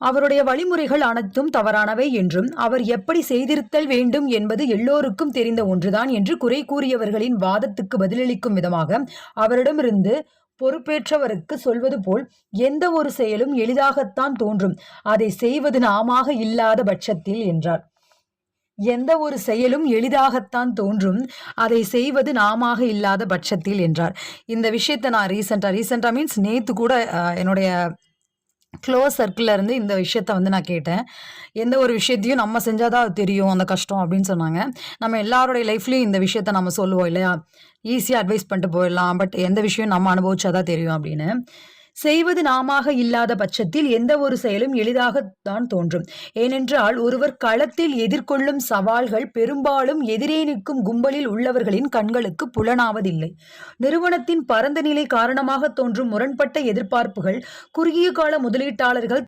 அவருடைய வழிமுறைகள் அனைத்தும் தவறானவை என்றும் அவர் எப்படி செய்திருத்தல் வேண்டும் என்பது எல்லோருக்கும் தெரிந்த ஒன்றுதான் என்று குறை கூறியவர்களின் வாதத்துக்கு பதிலளிக்கும் விதமாக அவரிடமிருந்து பொறுப்பேற்றவருக்கு சொல்வது போல் எந்த ஒரு செயலும் எளிதாகத்தான் தோன்றும். அதை செய்வது நாமாக இல்லாத பட்சத்தில் என்றார். எந்த ஒரு செயலும் எளிதாகத்தான் தோன்றும். அதை செய்வது நாமாக இல்லாத பட்சத்தில் என்றார். இந்த விஷயத்தை நான் ரீசெண்டாக ரீசெண்டாக மீன்ஸ் நேற்று கூட என்னுடைய க்ளோஸ் சர்க்கிளில் இருந்து இந்த விஷயத்த வந்து நான் கேட்டேன். எந்த ஒரு விஷயத்தையும் நம்ம செஞ்சால் தான் அது தெரியும் அந்த கஷ்டம் அப்படின்னு சொன்னாங்க. நம்ம எல்லாருடைய லைஃப்லேயும் இந்த விஷயத்த நம்ம சொல்லுவோம் இல்லையா? ஈஸியாக அட்வைஸ் பண்ணிட்டு போயிடலாம் பட் எந்த விஷயம் நம்ம அனுபவிச்சாதான் தெரியும் அப்படின்னு. செய்வது நாமாக இல்லாத பட்சத்தில் எந்த ஒரு செயலும் எளிதாகத்தான் தோன்றும். ஏனென்றால் ஒருவர் களத்தில் எதிர்கொள்ளும் சவால்கள் பெரும்பாலும் எதிரே நிற்கும் கும்பலில் உள்ளவர்களின் கண்களுக்கு புலனாவதில்லை. நிறுவனத்தின் பரந்த நிலை காரணமாக தோன்றும் முரண்பட்ட எதிர்பார்ப்புகள் குறுகிய கால முதலீட்டாளர்கள்